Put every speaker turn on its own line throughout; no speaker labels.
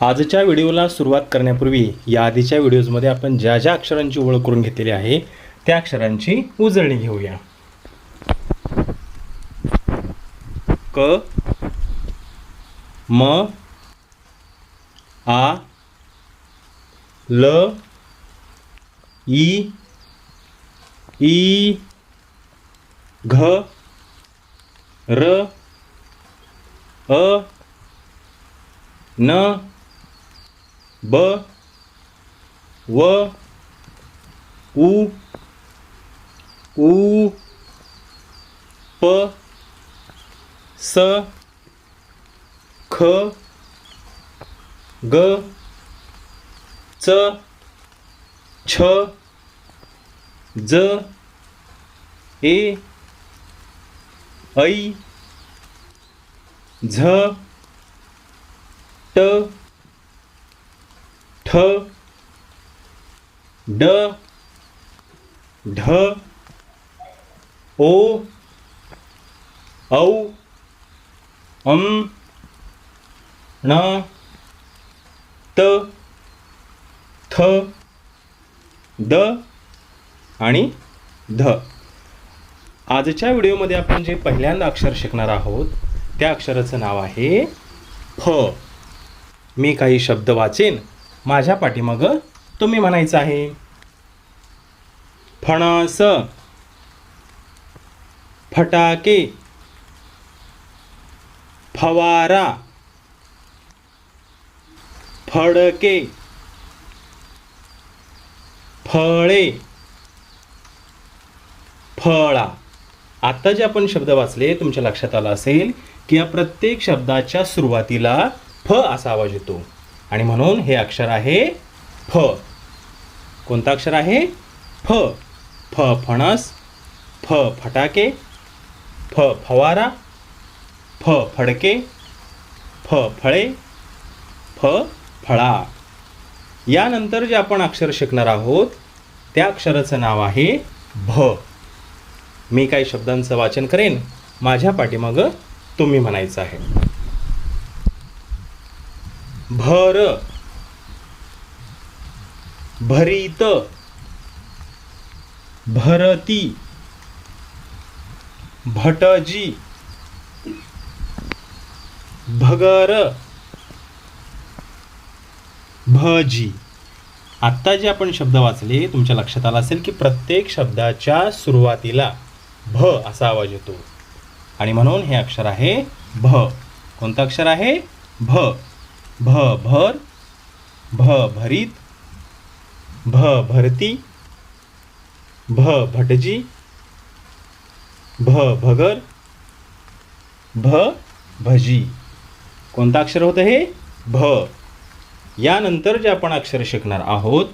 आजच्या व्हिडिओला सुरुवात करण्यापूर्वी या आधीच्या व्हिडिओजमध्ये आपण ज्या ज्या अक्षरांची ओळख करून घेतलेली आहे त्या अक्षरांची उजळणी घेऊया. क म आ ल ई ई घ र अ न ब व उ ऊ प स ख ग च छ ज ए ऐ झ ट ठ ड ढ ओ औ अम ण त थ द आणि ध. आजच्या व्हिडिओमध्ये आपण जे पहिल्यांदा अक्षर शिकणार आहोत त्या अक्षराचं नाव आहे फ. मी काही शब्द वाचेन माझ्या पाठीमागं तुम्ही म्हणायचं आहे. फणस. फटाके. फवारा. फडके. फळे. फळा. आता जे आपण शब्द वाचले तुमच्या लक्षात आलं असेल की या प्रत्येक शब्दाच्या सुरुवातीला फ असा आवाज येतो. आणि म्हणून हे अक्षर आहे फ. कोणतं अक्षर आहे? फ. फ फणस फ फटाके फ फवारा फ फडके फ फळे फ फळा. यानंतर जे आपण अक्षर शिकणार आहोत त्या अक्षराचं नाव आहे भ. मी काही शब्दांचं वाचन करेन माझ्या पाठीमागं तुम्ही म्हणायचं आहे. भर. भरीत. भरती. भटजी. भगर. भजी. आत्ता जे आपण शब्द वाचले तुमच्या लक्षात आला असेल की प्रत्येक शब्दाच्या सुरुवातीला भ असा आवाज येतो. आणि म्हणून हे अक्षर आहे भ. कोणतं अक्षर आहे? भ. भ भर भ भरीत भ भरती भ भटजी भ भगर भ भजी. कोणतं अक्षर होतं हे? भ. यानंतर जे आपण अक्षर शिकणार आहोत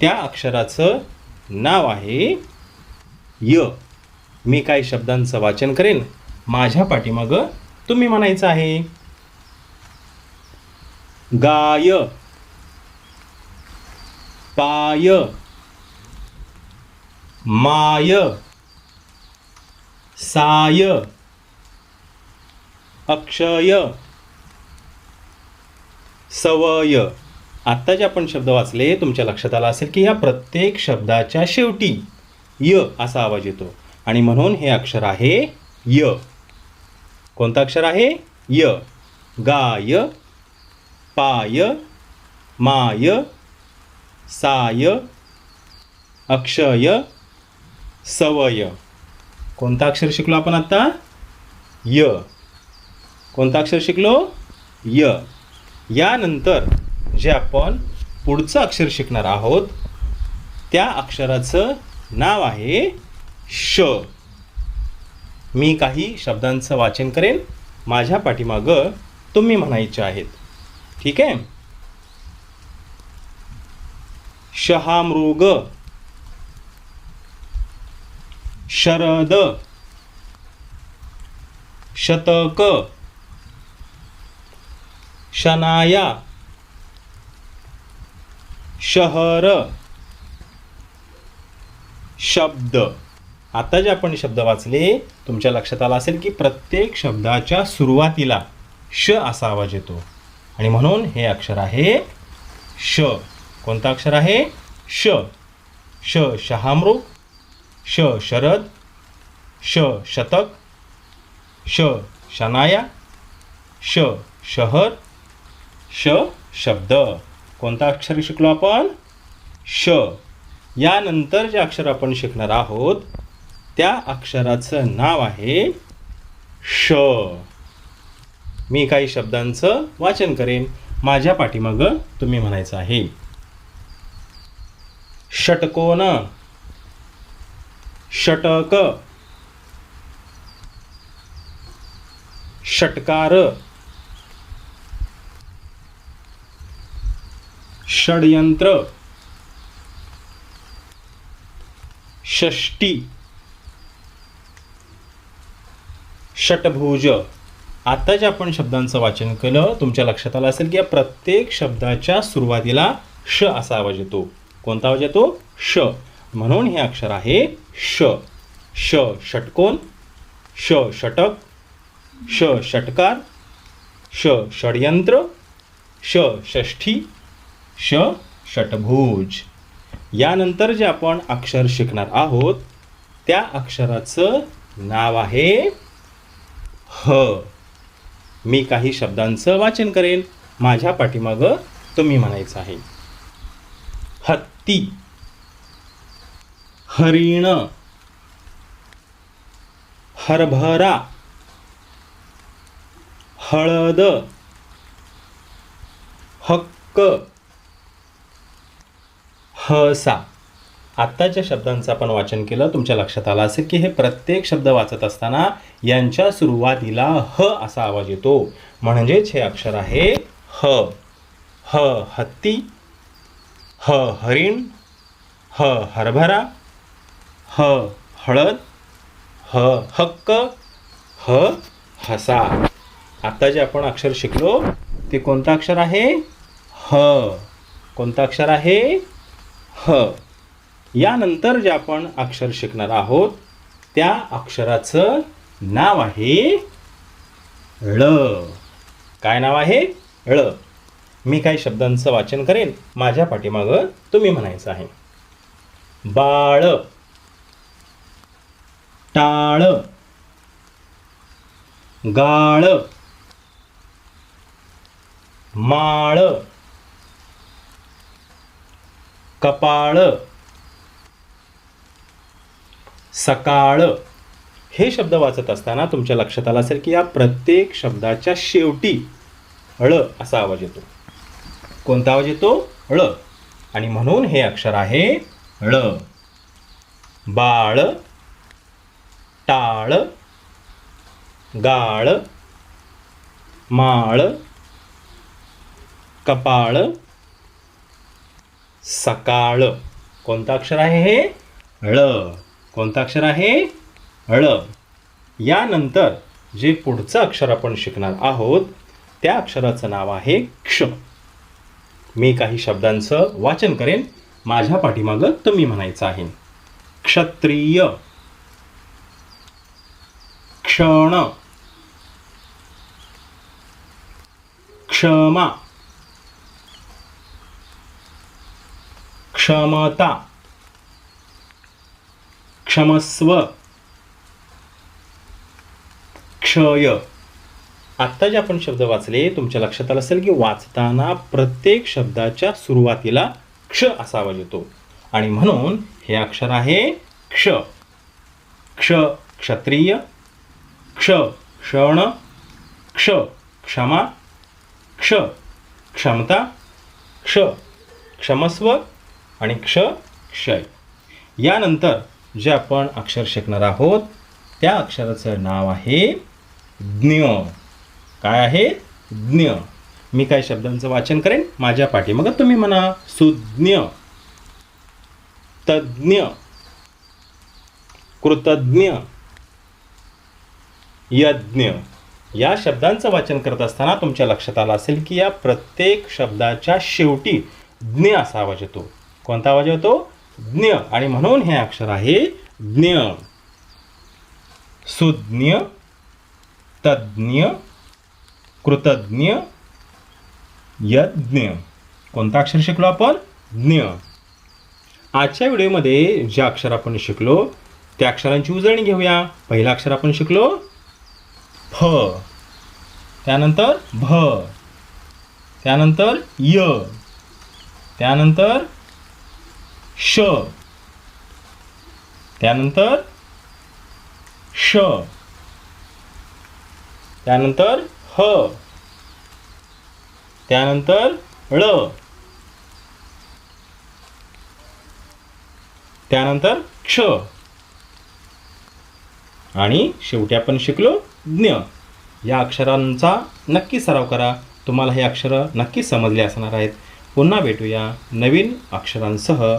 त्या अक्षराचं नाव आहे य. मी काही शब्दांचं वाचन करेन. माझ्या पाठीमागं तुम्ही म्हणायचं आहे. गाय पाय माय साय अक्षय सवय. आत्ता जे आपण शब्द वाचले तुमच्या लक्षात आला असेल की या प्रत्येक शब्दाच्या शेवटी य असा आवाज येतो. आणि म्हणून हे अक्षर आहे य. कोणतं अक्षर आहे? य. गाय पाय माय साय अक्षय सवय. कोणतं अक्षर शिकलो आपण आता? य. कोणतं अक्षर शिकलो? य. यानंतर जे आपण पुढचं अक्षर शिकणार आहोत त्या अक्षराचं नाव आहे श. मी काही शब्दांचं वाचन करेन. माझ्या पाठीमागं तुम्ही म्हणायचे आहेत. ठीक आहे? शहामृग शरद शतक शनाया शहर शब्द. आता जे आपण शब्द वाचले तुमच्या लक्षात आला असेल की प्रत्येक शब्दाच्या सुरुवातीला श असा आवाज येतो. आणि म्हणून हे अक्षर आहे श. कोणतं अक्षर आहे? श. श शहामृग श शरद श शतक श शनाया श शहर श शब्द. कोणता अक्षर शिकलो आपण? श. यानंतर जे अक्षर आपण शिकणार आहोत त्या अक्षराचं नाव आहे श. मी काही शब्दांचं वाचन करेन. माझ्या पाठीमागं तुम्ही म्हणायचं आहे. षटकोन. षटक. षटकार. षडयंत्र. षष्टी षटभुज. आता जे आपण शब्दांचं वाचन केलं तुमच्या लक्षात आलं असेल की या प्रत्येक शब्दाच्या सुरुवातीला श असा आवाज येतो. कोणता आवाज येतो? श. म्हणून हे अक्षर आहे श. श षटकोन श षटक श षटकार श षडयंत्र श षष्ठी श षटभुज. यानंतर जे आपण अक्षर शिकणार आहोत त्या अक्षराचं नाव आहे ह. मी काही शब्दांचं वाचन करेन. माझ्या पाठीमागं तुम्ही म्हणायचं आहे. हत्ती. हरिण. हरभरा. हळद. हक्क. हसा. आत्ताच्या शब्दांचं आपण वाचन केलं तुमच्या लक्षात आलं असेल की हे प्रत्येक शब्द वाचत असताना यांच्या सुरुवातीला ह असा आवाज येतो. म्हणजेच हे अक्षर आहे ह. ह हत्ती. ह हरिण. ह हरभरा. ह हळद. ह हक्क. ह हसा. आत्ता जे आपण अक्षर शिकलो ते कोणतं अक्षर आहे? ह. कोणतं अक्षर आहे? ह. यानंतर जे आपण अक्षर शिकणार आहोत त्या अक्षराचं नाव आहे ळ. काय नाव आहे? ळ. मी काही शब्दांचं वाचन करेन माझ्या पाठीमागं तुम्ही म्हणायचं आहे. बाळ. टाळ. गाळ. माळ. कपाळ. सकाळ. हे शब्द वाचत असताना तुमच्या लक्षात आलं असेल की या प्रत्येक शब्दाच्या शेवटी ळ असा आवाज येतो. कोणता आवाज येतो? ळ आणि म्हणून हे अक्षर आहे ळ बाळ टाळ गाळ माळ कपाळ सकाळ. कोणतं अक्षर आहे हे? ळ कोणतं अक्षर आहे? ळ यानंतर जे पुढचं अक्षर आपण शिकणार आहोत त्या अक्षराचं नाव आहे क्ष. मी काही शब्दांचं वाचन करेन. माझ्या पाठीमागं तुम्ही म्हणायचं आहे. क्षत्रिय. क्षण. क्षमा. क्षमता. क्षमस्व. क्षय. आत्ता जे आपण शब्द वाचले तुमच्या लक्षात आलं असेल की वाचताना प्रत्येक शब्दाच्या सुरुवातीला क्ष असा आवाज येतो. आणि म्हणून हे अक्षर आहे क्ष. क्ष क्षत्रिय. क्ष क्षण. क्ष क्षमा. क्ष क्षमता. क्ष क्षमस्व. आणि क्ष क्षय. यानंतर जे आपण अक्षर शिकणार आहोत त्या अक्षराचं नाव आहे ज्ञ. काय आहे? ज्ञ. मी काय शब्दांचं वाचन करेन माझ्या पाठी मग तुम्ही म्हणा सुज्ञ. तज्ज्ञ कृतज्ञ. यज्ञ. या शब्दांचं वाचन करत असताना तुमच्या लक्षात आलं असेल की या प्रत्येक शब्दाच्या शेवटी ज्ञ असा आवाज येतो. कोणता आवाज येतो? ज्ञ. आणि म्हणून हे अक्षर आहे ज्ञ. सुज्ञ तज्ज्ञ कृतज्ञ यज्ञ. कोणता अक्षर शिकलो आपण? ज्ञ. आजच्या व्हिडिओमध्ये जे अक्षर आपण शिकलो त्या अक्षरांची उजळणी घेऊया. पहिलं अक्षर आपण शिकलो फ. त्यानंतर भ. त्यानंतर य. त्यानंतर श. त्यानंतर श. त्यानंतर ह. त्यानंतर ळ. त्यानंतर क्ष. आणि शेवटी आपण शिकलो ज्ञ. या अक्षरांचा नक्की सराव करा. तुम्हाला हे अक्षरं नक्की समजले असणार आहेत. पुन्हा भेटूया नवीन अक्षरांसह.